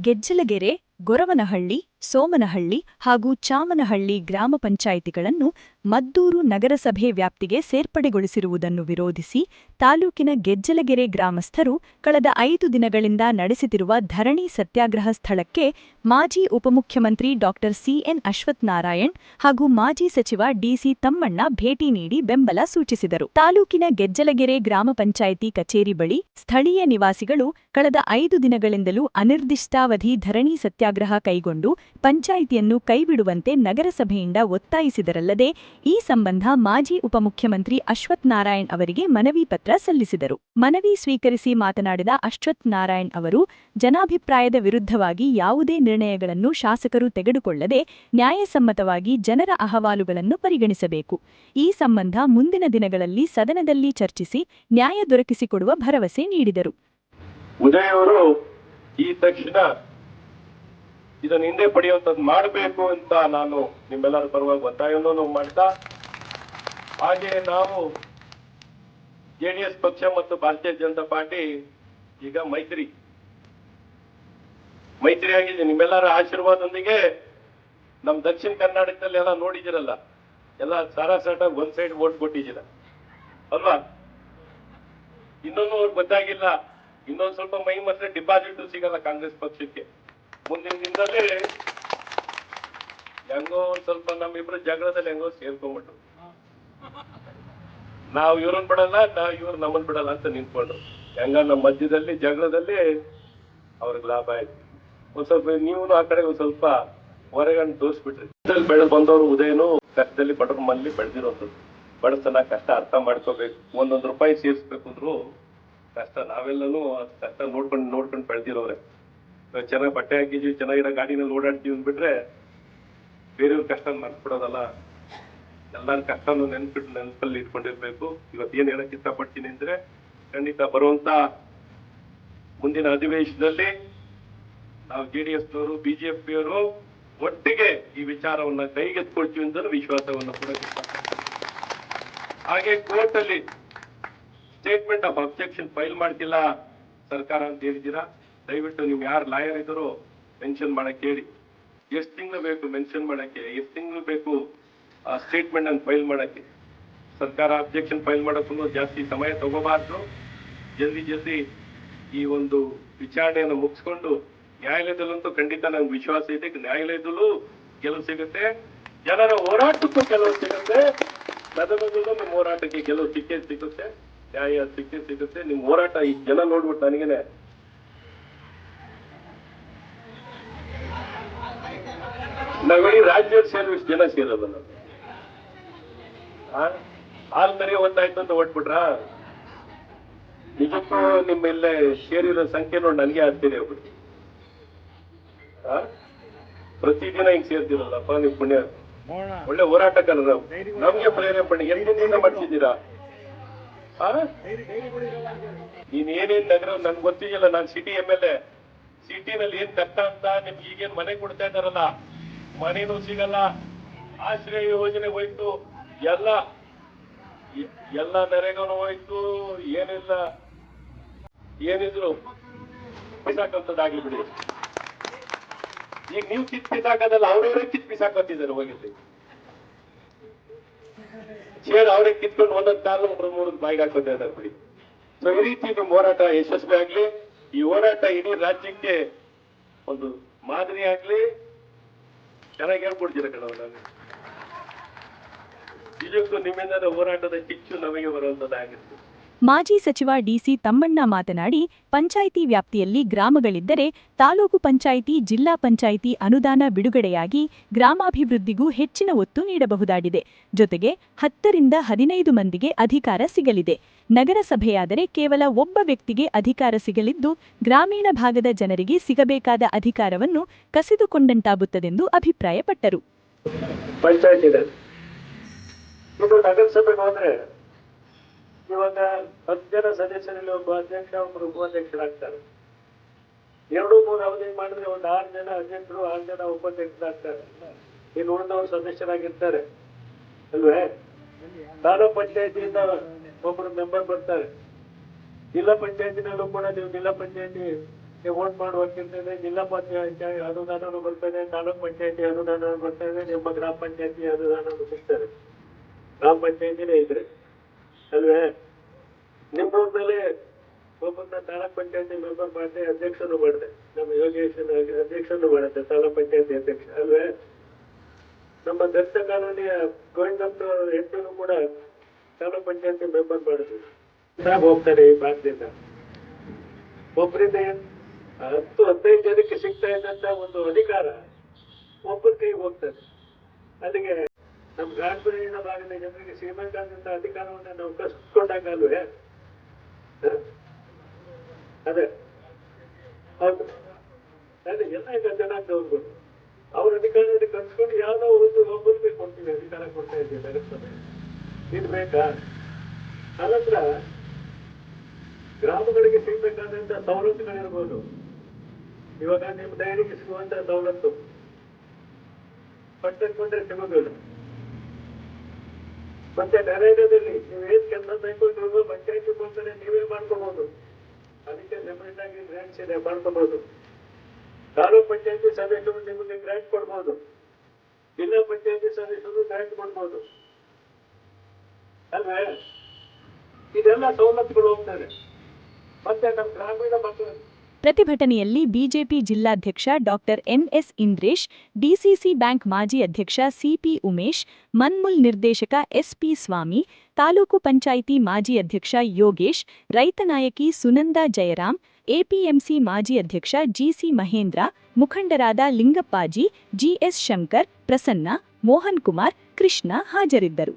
ಗೆಜ್ಜಲಗೆರೆ ಗೊರವನಹಳ್ಳಿ, ಸೋಮನಹಳ್ಳಿ ಹಾಗೂ ಚಾಮನಹಳ್ಳಿ ಗ್ರಾಮ ಪಂಚಾಯಿತಿಗಳನ್ನು ಮದ್ದೂರು ನಗರಸಭೆ ವ್ಯಾಪ್ತಿಗೆ ಸೇರ್ಪಡೆಗೊಳಿಸಿರುವುದನ್ನು ವಿರೋಧಿಸಿ ತಾಲೂಕಿನ ಗೆಜ್ಜಲಗೆರೆ ಗ್ರಾಮಸ್ಥರು ಕಳೆದ ಐದು ದಿನಗಳಿಂದ ನಡೆಸುತ್ತಿರುವ ಧರಣಿ ಸತ್ಯಾಗ್ರಹ ಸ್ಥಳಕ್ಕೆ ಮಾಜಿ ಉಪಮುಖ್ಯಮಂತ್ರಿ ಡಾ ಸಿಎನ್ ಅಶ್ವತ್ಥನಾರಾಯಣ್ ಹಾಗೂ ಮಾಜಿ ಸಚಿವ ಡಿಸಿ ತಮ್ಮಣ್ಣ ಭೇಟಿ ನೀಡಿ ಬೆಂಬಲ ಸೂಚಿಸಿದರು. ತಾಲೂಕಿನ ಗೆಜ್ಜಲಗೆರೆ ಗ್ರಾಮ ಪಂಚಾಯಿತಿ ಕಚೇರಿ ಬಳಿ ಸ್ಥಳೀಯ ನಿವಾಸಿಗಳು ಕಳೆದ ಐದು ದಿನಗಳಿಂದಲೂ ಅನಿರ್ದಿಷ್ಟಾವಧಿ ಧರಣಿ ಸತ್ಯಾಗ್ರಹ ಕೈಗೊಂಡು ಪಂಚಾಯಿತಿಯನ್ನು ಕೈಬಿಡುವಂತೆ ನಗರಸಭೆಯಿಂದ ಒತ್ತಾಯಿಸಿದರಲ್ಲದೆ ಈ ಸಂಬಂಧ ಮಾಜಿ ಉಪಮುಖ್ಯಮಂತ್ರಿ ಅಶ್ವಥ್ ನಾರಾಯಣ್ ಅವರಿಗೆ ಮನವಿ ಪತ್ರ ಸಲ್ಲಿಸಿದರು. ಮನವಿ ಸ್ವೀಕರಿಸಿ ಮಾತನಾಡಿದ ಅಶ್ವಥ್ ನಾರಾಯಣ್ ಅವರು, ಜನಾಭಿಪ್ರಾಯದ ವಿರುದ್ಧವಾಗಿ ಯಾವುದೇ ನಿರ್ಣಯಗಳನ್ನು ಶಾಸಕರು ತೆಗೆದುಕೊಳ್ಳದೆ ನ್ಯಾಯಸಮ್ಮತವಾಗಿ ಜನರ ಅಹವಾಲುಗಳನ್ನು ಪರಿಗಣಿಸಬೇಕು. ಈ ಸಂಬಂಧ ಮುಂದಿನ ದಿನಗಳಲ್ಲಿ ಸದನದಲ್ಲಿ ಚರ್ಚಿಸಿ ನ್ಯಾಯ ದೊರಕಿಸಿಕೊಡುವ ಭರವಸೆ ನೀಡಿದರು. ಉದಯ್ ಅವರು ಈ ತಕ್ಷಣ ಇದನ್ನ ಹಿಂದೆ ಪಡೆಯುವಂತದ್ ಮಾಡಬೇಕು ಅಂತ ನಾನು ನಿಮ್ಮೆಲ್ಲರ ಪರವಾಗಿ ಒತ್ತಾಯವನ್ನು ಮಾಡ್ತಾ ಹಾಗೆ ನಾವು ಜೆಡಿಎಸ್ ಪಕ್ಷ ಮತ್ತು ಭಾರತೀಯ ಜನತಾ ಪಾರ್ಟಿ ಈಗ ಮೈತ್ರಿ. ಮೈತ್ರಿ ಆಗಿದೆ. ನಿಮ್ಮೆಲ್ಲರ ಆಶೀರ್ವಾದದೊಂದಿಗೆ ನಮ್ ದಕ್ಷಿಣ ಕರ್ನಾಟಕದಲ್ಲಿ ಎಲ್ಲ ನೋಡಿದಿರಲ್ಲ ಎಲ್ಲ ಸಾರಾಸಾಟಾಗಿ ಒಂದ್ ಸೈಡ್ ಓಟ್ ಕೊಟ್ಟಿದ್ದೀರ. ಅಲ್ವಾ? ಇನ್ನೊಂದು ಅವ್ರಿಗೆ ಗೊತ್ತಾಗಿಲ್ಲ. ಇನ್ನೊಂದು ಸ್ವಲ್ಪ ಮೈ ಮತ್ತೆ ಡಿಪಾಸಿಟ್ ಸಿಗಲ್ಲ ಕಾಂಗ್ರೆಸ್ ಪಕ್ಷಕ್ಕೆ. ಮುಂದಿನ ದಿನದಲ್ಲಿ ಹೆಂಗೋ ಒಂದ್ ಸ್ವಲ್ಪ ನಮ್ಮಿಬ್ರು ಜಗಳದಲ್ಲಿ ಹೆಂಗೋ ಸೇರ್ಕೊಂಡ್ಬಿಟ್ಟು ನಾವು ಇವ್ರನ್ ಬಿಡಲ್ಲ, ನಾವ್ ಇವ್ರು ನಮ್ಮನ್ ಬಿಡಲ್ಲ ಅಂತ ನಿಂತ್ಕೊಂಡ್ರು. ಹೆಂಗ ನಮ್ಮ ಮಧ್ಯದಲ್ಲಿ, ಜಗಳದಲ್ಲಿ ಅವ್ರಿಗೆ ಲಾಭ ಆಯ್ತು. ಒಂದ್ ಸ್ವಲ್ಪ ನೀವು ಆ ಕಡೆ ಒಂದ್ ಸ್ವಲ್ಪ ಹೊರಗಂಡು ತೋರಿಸ್ಬಿಟ್ರಿ. ಬೆಳೆದು ಬಂದವರು ಉದಯನು ಕಷ್ಟದಲ್ಲಿ ಬಡವ್ರ ಮನೇಲಿ ಬೆಳೆದಿರೋದು. ಬಡತನ ಕಷ್ಟ ಅರ್ಥ ಮಾಡ್ಕೋಬೇಕು. ಒಂದೊಂದು ರೂಪಾಯಿ ಸೇರಿಸ್ಬೇಕು ಅಂದ್ರು ಕಷ್ಟ. ನಾವೆಲ್ಲನೂ ಕಷ್ಟ ನೋಡ್ಕೊಂಡು ನೋಡ್ಕೊಂಡು ಬೆಳೆದಿರೋರೆ. ಚೆನ್ನಾಗಿ ಬಟ್ಟೆ ಹಾಕಿದ್ವಿ, ಚೆನ್ನಾಗಿರೋ ಗಾಡಿನಲ್ಲಿ ಓಡಾಡ್ತೀವಿ ಅಂದ್ಬಿಟ್ರೆ ಬೇರೆಯವ್ರ ಕಷ್ಟ ಮರ್ತ್ಬಿಡೋದಲ್ಲ ಎಲ್ಲರ ಕಷ್ಟನು ನೆನ್ಪಿಟ್ಟು ನೆನಪಲ್ಲಿ ಇಟ್ಕೊಂಡಿರ್ಬೇಕು ಇವತ್ತು ಏನ್ ಹೇಳಕ್ ಇಷ್ಟಪಡ್ತೀನಿ ಅಂದ್ರೆ ಖಂಡಿತ ಬರುವಂತ ಮುಂದಿನ ಅಧಿವೇಶನದಲ್ಲಿ ನಾವು ಜೆ ಡಿ ಎಸ್ನವರು ಬಿಜೆಪಿಯವರು ಒಟ್ಟಿಗೆ ಈ ವಿಚಾರವನ್ನ ಕೈಗೆತ್ಕೊಳ್ತೀವಿ ಅಂತ ವಿಶ್ವಾಸವನ್ನು ಕೂಡ. ಹಾಗೆ ಕೋರ್ಟ್ ಅಲ್ಲಿ ಸ್ಟೇಟ್ಮೆಂಟ್ ಆಫ್ ಅಬ್ಜೆಕ್ಷನ್ ಫೈಲ್ ಮಾಡ್ತಿಲ್ಲ ಸರ್ಕಾರ ಅಂತ ಹೇಳಿದ್ದೀರಾ ದಯವಿಟ್ಟು ನೀವು ಯಾರು ಲಾಯರ್ ಇದ್ದಾರೋ ಮೆನ್ಷನ್ ಮಾಡಕ್ಕೆ ಹೇಳಿ. ಎಷ್ಟು ತಿಂಗಳು ಬೇಕು ಮೆನ್ಷನ್ ಮಾಡಕ್ಕೆ, ಎಷ್ಟು ತಿಂಗಳು ಬೇಕು ಆ ಸ್ಟೇಟ್ಮೆಂಟ್ ಅನ್ನು ಫೈಲ್ ಮಾಡಕ್ಕೆ. ಸರ್ಕಾರ ಅಬ್ಜೆಕ್ಷನ್ ಫೈಲ್ ಮಾಡೋಕ್ಕೂ ಜಾಸ್ತಿ ಸಮಯ ತಗೋಬಾರ್ದು. ಜಲ್ದಿ ಜಲ್ದಿ ಈ ಒಂದು ವಿಚಾರಣೆಯನ್ನು ಮುಗಿಸ್ಕೊಂಡು ನ್ಯಾಯಾಲಯದಲ್ಲಂತೂ ಖಂಡಿತ ನಂಗೆ ವಿಶ್ವಾಸ ಇದೆ, ನ್ಯಾಯಾಲಯದಲ್ಲೂ ಗೆಲುವು ಸಿಗುತ್ತೆ. ಜನರ ಹೋರಾಟಕ್ಕೂ ಕೆಲವು ಸಿಗುತ್ತೆ. ಸದನದಲ್ಲೂ ನಿಮ್ಮ ಹೋರಾಟಕ್ಕೆ ಗೆಲುವು ಸಿಕ್ಕೇ ಸಿಗುತ್ತೆ. ನ್ಯಾಯ ಸಿಕ್ಕೇ ಸಿಗುತ್ತೆ. ನಿಮ್ಮ ಹೋರಾಟ ಈ ಜನ ನೋಡ್ಬಿಟ್ಟು ನನಗೇನೆ ನಾವಿಡೀ ರಾಜ್ಯ ಸೇರಿ ಜನ ಸೇರೋದು ನಾವು. ಹಾಲ್ ಮರಿ ಒಂದಾಯ್ತು ಅಂತ ಓಟ್ಬಿಟ್ರ ನಿಜಕ್ಕೂ ನಿಮ್ಮ ಇಲ್ಲೇ ಸೇರಿರೋ ಸಂಖ್ಯೆ ನೋಡಿ ನನಗೆ ಆಗ್ತೀರಿ ಆಗ್ಬಿಟ್ಟು ಆ? ಪ್ರತಿದಿನ ಹಿಂಗ್ ಸೇರ್ತಿರಲ್ಲಪ್ಪ ನೀವು ಪುಣ್ಯ. ಒಳ್ಳೆ ಹೋರಾಟಕ್ಕಲ್ಲ ನಾವು. ನಮ್ಗೆ ಪ್ರೇರೇಪಣೆ ಎಲ್ಲಿಂದ ಮಾಡ್ತಿದ್ದೀರಾ? ನೀನ್ ಏನೇನ್ ನಗರ ನನ್ಗೆ ಗೊತ್ತಿಲ್ಲ. ನಾನು ಸಿಟಿ ಎಂ ಎಲ್ ಎ ಸಿಟಿನಲ್ಲಿ ಏನ್ ಕಷ್ಟ ಅಂತ ನಿಮ್ಗೆ ಈಗೇನ್ ಮನೆ ಕೊಡ್ತಾ ಇದಾರಲ್ಲ ಮನೇನೂ ಸಿಗಲ್ಲ, ಆಶ್ರಯ ಯೋಜನೆ ಹೋಯ್ತು, ಎಲ್ಲ ಎಲ್ಲ ನೆರೆಗೂ ಹೋಯ್ತು, ಏನಿಲ್ಲ. ಏನಿದ್ರು ಬಿಸಾಕಂತದ್ದಾಗ್ಲಿ ಬಿಡಿ. ಈಗ ನೀವು ಕಿತ್ ಬಿಸಾಕದಲ್ಲ ಅವ್ರವ್ರೇ ಕಿತ್ ಬಿಸಾಕತ್ತಿದ್ದಾರೆ ಹೋಗಿದ್ದೆ ಚೇರ್ ಅವ್ರೇ ಕಿತ್ಕೊಂಡು ಒಂದೊಂದು ಕಾಲು ಮೂರು ಮೂರು ಬಾಯಿಗೆ ಹಾಕೋತಾ ಬಿಡಿ. ಸೊ ಈ ರೀತಿ ನಿಮ್ಮ ಹೋರಾಟ ಯಶಸ್ವಿ ಆಗ್ಲಿ ಈ ಹೋರಾಟ ಇಡೀ ರಾಜ್ಯಕ್ಕೆ ಒಂದು ಮಾದರಿ ಆಗ್ಲಿ ಚೆನ್ನಾಗಿ ಹೇಳ್ಕೊಡ್ತೀರ ಕಣವ ನಿಜಕ್ಕೂ ನಿಮ್ಮಿಂದ ಹೋರಾಟದ ಕಿಚ್ಚು ನಮಗೆ ಬರುವಂತದ್ದಾಗಿತ್ತು. ಮಾಜಿ ಸಚಿವ ಡಿಸಿ ತಮ್ಮಣ್ಣ ಮಾತನಾಡಿ, ಪಂಚಾಯಿತಿ ವ್ಯಾಪ್ತಿಯಲ್ಲಿ ಗ್ರಾಮಗಳಿದ್ದರೆ ತಾಲೂಕು ಪಂಚಾಯಿತಿ, ಜಿಲ್ಲಾ ಪಂಚಾಯಿತಿ ಅನುದಾನ ಬಿಡುಗಡೆಯಾಗಿ ಗ್ರಾಮಾಭಿವೃದ್ಧಿಗೂ ಹೆಚ್ಚಿನ ಒತ್ತು ನೀಡಬಹುದಾಗಿದೆ. ಜೊತೆಗೆ ಹತ್ತರಿಂದ ಹದಿನೈದು ಮಂದಿಗೆ ಅಧಿಕಾರ ಸಿಗಲಿದೆ. ನಗರಸಭೆಯಾದರೆ ಕೇವಲ ಒಬ್ಬ ವ್ಯಕ್ತಿಗೆ ಅಧಿಕಾರ ಸಿಗಲಿದ್ದು, ಗ್ರಾಮೀಣ ಭಾಗದ ಜನರಿಗೆ ಸಿಗಬೇಕಾದ ಅಧಿಕಾರವನ್ನು ಕಸಿದುಕೊಂಡಂತಾಗುತ್ತದೆಂದು ಅಭಿಪ್ರಾಯಪಟ್ಟರು ಪಂಚಾಯತ್ ಇದೆ ಇದು ನಗರಸಭೆಗೆ ಹೋದ್ರೆ ಇವಾಗ ಹತ್ತು ಜನ ಸದಸ್ಯರಲ್ಲಿ ಒಬ್ಬ ಅಧ್ಯಕ್ಷ, ಒಬ್ಬರು ಉಪಾಧ್ಯಕ್ಷರಾಗ್ತಾರೆ. ಎರಡು ಮೂರು ಅವಧಿ ಮಾಡಿದ್ರೆ ಒಂದು ಆರು ಜನ ಅಧ್ಯಕ್ಷರು, ಆರು ಜನ ಉಪಾಧ್ಯಕ್ಷರಾಗ್ತಾರೆ. ಇನ್ನು ಉಳಿದವರು ಸದಸ್ಯರಾಗಿರ್ತಾರೆ. ಅಲ್ವೇ? ತಾಲೂಕ್ ಪಂಚಾಯತಿಯಿಂದ ಒಬ್ಬರು ಮೆಂಬರ್ ಬರ್ತಾರೆ. ಜಿಲ್ಲಾ ಪಂಚಾಯತಿನಲ್ಲೂ ಕೂಡ ನೀವು ಜಿಲ್ಲಾ ಪಂಚಾಯತಿ ವೋಟ್ ಮಾಡುವಂತಿರ್ತದೆ ಜಿಲ್ಲಾ ಪಂಚಾಯತಿ ಅನುದಾನನೂ ಬರ್ತದೆ ತಾಲೂಕ್ ಪಂಚಾಯತಿ ಅನುದಾನ ಬರ್ತದೆ ನಿಮ್ಮ ಗ್ರಾಮ ಪಂಚಾಯತಿ ಅನುದಾನ ಸಿಗ್ತದೆ ಗ್ರಾಮ ಪಂಚಾಯತಿನೇ ಇದ್ರೆ. ಅಲ್ವೇ? ನಿಮ್ಮ ಮೇಲೆ ಒಬ್ಬರನ್ನ ತಾಲೂಕ್ ಪಂಚಾಯತಿ ಮೆಂಬರ್ ಮಾಡಿದೆ ಅಧ್ಯಕ್ಷನು ಮಾಡಿದೆ. ನಮ್ಮ ಯೋಗೇಶನ ಅಧ್ಯಕ್ಷನು ಮಾಡಿದೆ ತಾಲೂಕ್ ಪಂಚಾಯತಿ ಅಧ್ಯಕ್ಷ. ಅಲ್ವೇ? ನಮ್ಮ ದತ್ತ ಕಾಲೋನಿಯ ಗೋವಿಂದಪ್ಪ ಹೆಣ್ಣು ಕೂಡ ತಾಲೂಕ್ ಪಂಚಾಯತಿ ಮೆಂಬರ್ ಮಾಡಿದ್ರು. ಸಾಬ್ ಹೋಗ್ತಾರೆ ಈ ಭಾಗದಿಂದ. ಒಬ್ಬರಿಂದ ಹತ್ತು, ಹದಿನೈದು ಜನಕ್ಕೆ ಸಿಗ್ತಾ ಇದ್ದಂತ ಒಂದು ಅಧಿಕಾರ ಒಬ್ಬರ ಕೈ ಹೋಗ್ತದೆ. ಅಲ್ಲಿಗೆ ನಮ್ಮ ಗ್ರಾಮೀಣ ಭಾಗದ ಜನರಿಗೆ ಶ್ರೀಮಂತಾದಂತ ಅಧಿಕಾರವನ್ನು ನಾವು ಕಸ್ಕೊಂಡಾಗಲ್ವೇ? ಅದೇ. ಹೌದು. ಎಲ್ಲ ಈಗ ನೋಡ್ಬೋದು ಅವ್ರ ಅಧಿಕಾರದಲ್ಲಿ ಕಸ್ಕೊಂಡು ಯಾವ್ದೋ ಒಂದು ಒಬ್ಬರಿಗೆ ಕೊಡ್ತೀವಿ ಅಧಿಕಾರ ಕೊಡ್ತಾ ಇದ್ದೀವಿ ಇದು ಬೇಕಾ? ಅನಂತರ, ಗ್ರಾಮಗಳಿಗೆ ಸಿಗ್ಬೇಕಾದಂತ ಸವಲತ್ತುಗಳಿರ್ಬೋದು. ಇವಾಗ ನಿಮ್ಮ ಡೈರಿಗೆ ಸಿಗುವಂತ ಸವಲತ್ತು. ಪಟ್ಟಕ್ಕೆ ಬಂದ್ರೆ ಸಿಗೋದಿಲ್ಲ. ಮತ್ತೆ ನರೇಗಾದಲ್ಲಿ ನೀವು ಏನ್ ಕೆಲಸ ನೀವು ಪಂಚಾಯತಿ ಮುಂದೆ ನೀವೇ ಮಾಡ್ಕೋಬಹುದು ಅದಕ್ಕೆ ಸೆಪರೇಟ್ ಆಗಿ ಗ್ರಾಂಟ್ಸ್ ಇದೆ ಮಾಡ್ಕೋಬಹುದು ತಾಲೂಕ್ ಪಂಚಾಯತಿ ಸದಸ್ಯರು ನಿಮಗೆ ಗ್ರಾಂಟ್ ಕೊಡ್ಬಹುದು ಜಿಲ್ಲಾ ಪಂಚಾಯತಿ ಸದಸ್ಯರು ಗ್ರಾಂಟ್ ಕೊಡ್ಬೋದು. ಅಲ್ವೇ? ಇದೆಲ್ಲ ಸವಲತ್ತುಗಳು ಹೋಗ್ತಾರೆ ಮತ್ತೆ ನಮ್ಮ ಗ್ರಾಮೀಣ ಮಕ್ಕಳು ಪ್ರತಿಭಟನೆಯಲ್ಲಿ ಬಿಜೆಪಿ ಜಿಲ್ಲಾಧ್ಯಕ್ಷ doctor MS Indresh, DCC bank ಮಾಜಿ ಅಧ್ಯಕ್ಷ ಸಿಪಿ ಉಮೇಶ್, ಮನ್ಮುಲ್ ನಿರ್ದೇಶಕ ಎಸ್ಪಿ ಸ್ವಾಮಿ, ತಾಲೂಕು ಪಂಚಾಯಿತಿ ಮಾಜಿ ಅಧ್ಯಕ್ಷ ಯೋಗೇಶ್, ರೈತ ನಾಯಕಿ ಸುನಂದಾ ಜಯರಾಮ್ ಎಪಿಎಂಸಿ ಮಾಜಿ ಅಧ್ಯಕ್ಷ ಜಿಸಿ ಮಹೇಂದ್ರ, ಮುಖಂಡರಾದ ಲಿಂಗಪ್ಪಾಜಿ, ಜಿಎಸ್ ಶಂಕರ್, ಪ್ರಸನ್ನ, ಮೋಹನ್ ಕುಮಾರ್, ಕೃಷ್ಣ ಹಾಜರಿದ್ದರು.